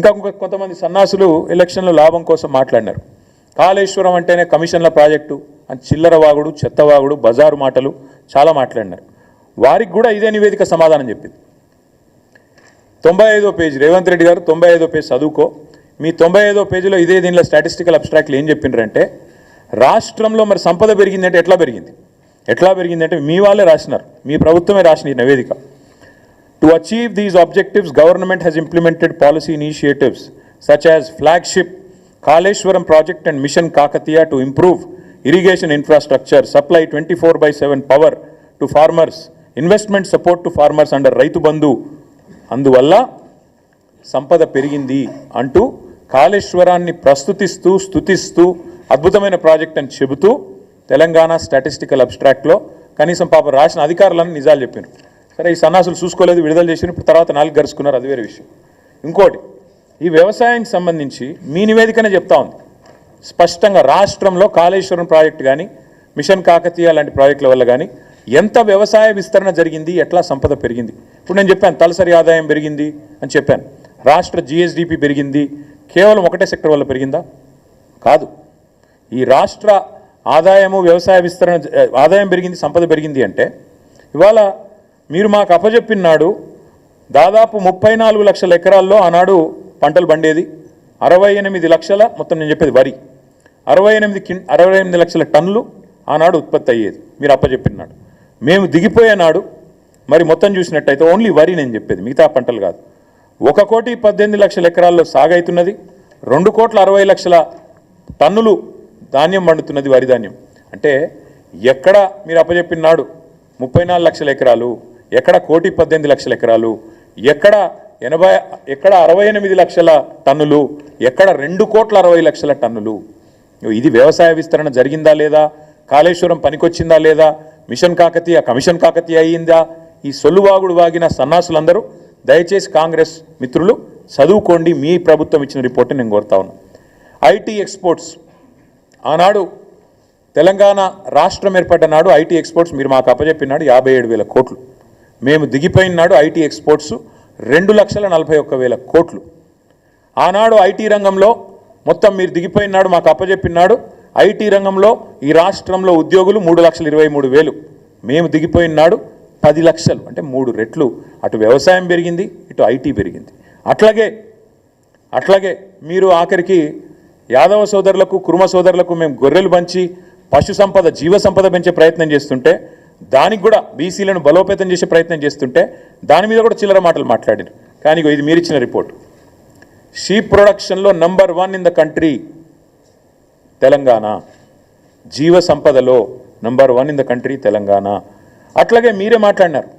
ఇంకా కొంతమంది సన్నాసులు ఎలక్షన్లో లాభం కోసం మాట్లాడినారు. కాళేశ్వరం అంటేనే కమిషన్ల ప్రాజెక్టు అని చిల్లర వాగుడు చెత్తవాగుడు బజారు మాటలు చాలా మాట్లాడినారు. వారికి కూడా ఇదే నివేదిక సమాధానం చెప్పింది. తొంభై ఐదో పేజీ రేవంత్ రెడ్డి గారు తొంభై ఐదో పేజ్ చదువుకో. మీ తొంభై ఐదో పేజీలో ఇదే దీనిలో స్టాటిస్టికల్ అబ్స్ట్రాక్ట్లు ఏం చెప్పిండ్రంటే రాష్ట్రంలో మరి సంపద పెరిగిందంటే ఎట్లా పెరిగింది? ఎట్లా పెరిగిందంటే మీ వాళ్ళే రాసినారు. మీ ప్రభుత్వమే రాసిన ఈ నివేదిక. To achieve these objectives, government has implemented policy initiatives such as flagship Kaleshwaram project and Mission Kakatiya to improve irrigation infrastructure, supply 24 by 7 power to farmers, investment support to farmers under Raitu Bandhu. అందువల్ల సంపద పెరిగింది అంటూ కాళేశ్వరాన్ని ప్రస్తుతిస్తూ స్థుతిస్తూ అద్భుతమైన project అని చెబుతూ Telangana statistical అబ్స్ట్రాక్ట్లో కనీసం పాప రాసిన అధికారులను నిజాలు చెప్పారు సరే ఈ సన్నాసులు చూసుకోలేదు విడుదల చేసిన ఇప్పుడు తర్వాత నాలుగు గరుచుకున్నారు అది వేరే విషయం. ఇంకోటి ఈ వ్యవసాయానికి సంబంధించి మీ నివేదికనే చెప్తా ఉంది. స్పష్టంగా రాష్ట్రంలో కాళేశ్వరం ప్రాజెక్టు కానీ మిషన్ కాకతీయ లాంటి ప్రాజెక్టుల వల్ల కానీ ఎంత వ్యవసాయ విస్తరణ జరిగింది ఎట్లా సంపద పెరిగింది. ఇప్పుడు నేను చెప్పాను తలసరి ఆదాయం పెరిగింది అని చెప్పాను. రాష్ట్ర జిఎస్డిపి పెరిగింది కేవలం ఒకటే సెక్టర్ వల్ల పెరిగిందా? కాదు. ఈ రాష్ట్ర ఆదాయము వ్యవసాయ విస్తరణ ఆదాయం పెరిగింది సంపద పెరిగింది అంటే ఇవాళ మీరు మాకు అప్పజెప్పినాడు దాదాపు ముప్పై నాలుగు లక్షల ఎకరాల్లో ఆనాడు పంటలు పండేది. అరవై ఎనిమిది లక్షల మొత్తం నేను చెప్పేది వరి. అరవై ఎనిమిది కిన్ అరవై ఎనిమిది లక్షల టన్నులు ఆనాడు ఉత్పత్తి అయ్యేది. మీరు అప్పజెప్పినాడు. మేము దిగిపోయేనాడు మరి మొత్తం చూసినట్టయితే ఓన్లీ వరి నేను చెప్పేది మిగతా పంటలు కాదు. ఒక కోటి పద్దెనిమిది లక్షల ఎకరాల్లో సాగైతున్నది. రెండు కోట్ల అరవై లక్షల టన్నులు ధాన్యం పండుతున్నది వరి ధాన్యం. అంటే ఎక్కడ మీరు అప్పజెప్పినాడు ముప్పై నాలుగు లక్షల ఎకరాలు? ఎక్కడ కోటి పద్దెనిమిది లక్షల ఎకరాలు ఎక్కడ ఎనభై ఎక్కడ అరవై ఎనిమిది లక్షల టన్నులు ఎక్కడ రెండు కోట్ల అరవై లక్షల టన్నులు. ఇది వ్యవసాయ విస్తరణ జరిగిందా లేదా? కాళేశ్వరం పనికొచ్చిందా లేదా? మిషన్ కాకతీయ కమిషన్ కాకతీయ అయ్యిందా? ఈ సొల్లువాగుడు వాగిన సన్నాసులందరూ దయచేసి కాంగ్రెస్ మిత్రులు చదువుకోండి మీ ప్రభుత్వం ఇచ్చిన రిపోర్ట్ నేను కోరుతా ఉన్నాను ఐటీ ఎక్స్పోర్ట్స్. ఆనాడు తెలంగాణ రాష్ట్రం ఏర్పడ్డ నాడు ఐటీ ఎక్స్పోర్ట్స్ మీరు మాకు అప్పచెప్పినాడు యాభై ఏడు వేల కోట్లు. మేము దిగిపోయిన నాడు ఐటీ ఎక్స్పోర్ట్స్ రెండు లక్షల నలభై ఒక్క వేల కోట్లు. ఆనాడు ఐటీ రంగంలో మొత్తం మీరు దిగిపోయినాడు మాకు అప్పచెప్పినాడు ఐటీ రంగంలో ఈ రాష్ట్రంలో ఉద్యోగులు మూడు లక్షల ఇరవై మూడు వేలు. మేము దిగిపోయినాడు పది లక్షలు అంటే మూడు రెట్లు. అటు వ్యవసాయం పెరిగింది ఇటు ఐటీ పెరిగింది. అట్లాగే అట్లాగే మీరు ఆఖరికి యాదవ సోదరులకు కుర్మ సోదరులకు మేము గొర్రెలు పంచి పశు సంపద జీవ సంపద పెంచే ప్రయత్నం చేస్తుంటే దానికి కూడా బీసీలను బలోపేతం చేసే ప్రయత్నం చేస్తుంటే దాని మీద కూడా చిల్లర మాటలు మాట్లాడారు. కానీ ఇది మీరు ఇచ్చిన రిపోర్ట్. షీప్ ప్రొడక్షన్లో number one in the country Telangana. జీవ సంపదలో number one in the country Telangana. అట్లాగే మీరే మాట్లాడినారు.